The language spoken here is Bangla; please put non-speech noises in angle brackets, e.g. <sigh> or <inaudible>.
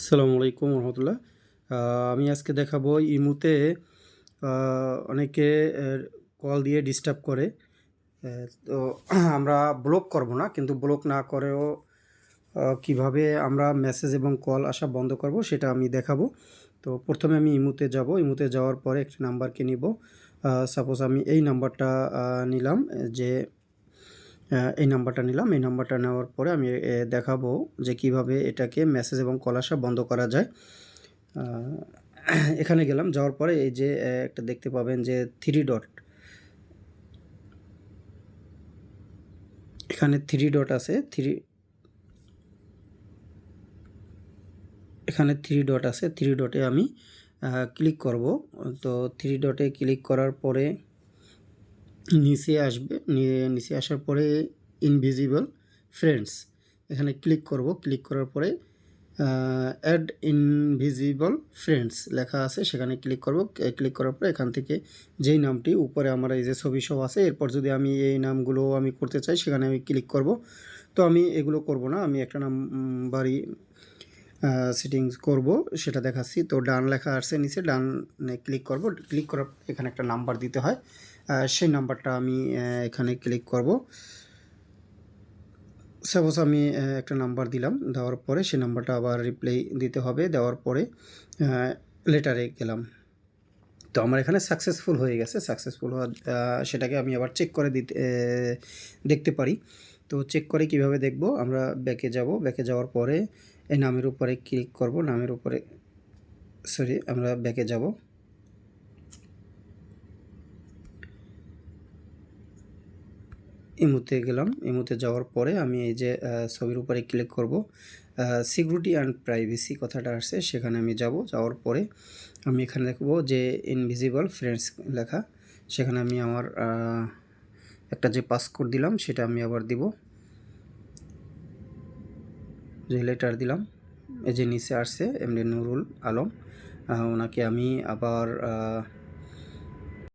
আসসালামু আলাইকুম রহমতুল্লাহ। আমি আজকে দেখাবো ইমুতে অনেকে কল দিয়ে ডিস্টার্ব করে। তো <clears throat> আমরা ব্লক করব না, কিন্তু ব্লক না করেও কীভাবে আমরা মেসেজ এবং কল আসা বন্ধ করব সেটা আমি দেখাবো। তো প্রথমে আমি ইমুতে যাব। ইমুতে যাওয়ার পরে একটি নাম্বারকে নিব। সাপোজ আমি এই নাম্বারটা নিলাম, যে এই নাম্বারটা নিলাম। এই নাম্বারটা নেওয়ার পরে আমি দেখাবো যে কীভাবে এটাকে মেসেজ এবং কল আসা বন্ধ করা যায়। এখানে গেলাম, যাওয়ার পরে এই যে একটা দেখতে পাবেন যে থ্রি ডট এখানে থ্রি ডট আছে থ্রি এখানে থ্রি ডট আছে থ্রি ডটে আমি ক্লিক করব। তো থ্রি ডটে ক্লিক করার পরে নিচে আসবে নিচে আসার পরে ইনভিজিবল ফ্রেন্ডস এখানে ক্লিক করব। ক্লিক করার পরে অ্যাড ইনভিজিবল ফ্রেন্ডস লেখা আছে, সেখানে ক্লিক করব। ক্লিক করার পরে এখান থেকে যেই নামটি, উপরে আমার এই যে ছবি সব আছে, এরপর যদি আমি এই নামগুলো আমি করতে চাই, সেখানে আমি ক্লিক করব। তো আমি এগুলো করব না, আমি একটা নাম্বারই সেটিংস করব, সেটা দেখাচ্ছি। তো ডান লেখা আসছে নিচে, ডানে ক্লিক করব। ক্লিক করার এখানে একটা নাম্বার দিতে হয়। সেই নাম্বারটা আমি এখানে ক্লিক করব। সাপোজ আমি একটা নাম্বার দিলাম, দেওয়ার পরে সেই নাম্বারটা আবার রিপ্লাই দিতে হবে। দেওয়ার পরে লেটারে গেলাম। তো আমার এখানে সাকসেসফুল হয়ে গেছে। সাকসেসফুল হওয়া সেটাকে আমি আবার চেক করে দিতে দেখতে পারি। তো চেক করে কীভাবে দেখব? আমরা ব্যাকে যাব। ব্যাকে যাওয়ার পরে এই নামের উপরে ক্লিক করব, নামের উপরে সরি আমরা ব্যাকে যাব। ইমুতে গেলাম ইমুতে যাওয়ার পরে আমি এই যে ছবির উপরে ক্লিক করব সিকিউরিটি অ্যান্ড প্রাইভেসি কথাটা আসছে, সেখানে আমি যাব। যাওয়ার পরে আমি এখানে দেখব যে ইনভিজিবল ফ্রেন্ডস লেখা, সেখানে আমি আমার একটা যে পাসকোড দিলাম, সেটা আমি আবার দিব। যে লেটার দিলাম এই যে নিচে আসছে এমনি নুরুল আলম ওনাকে আমি আবার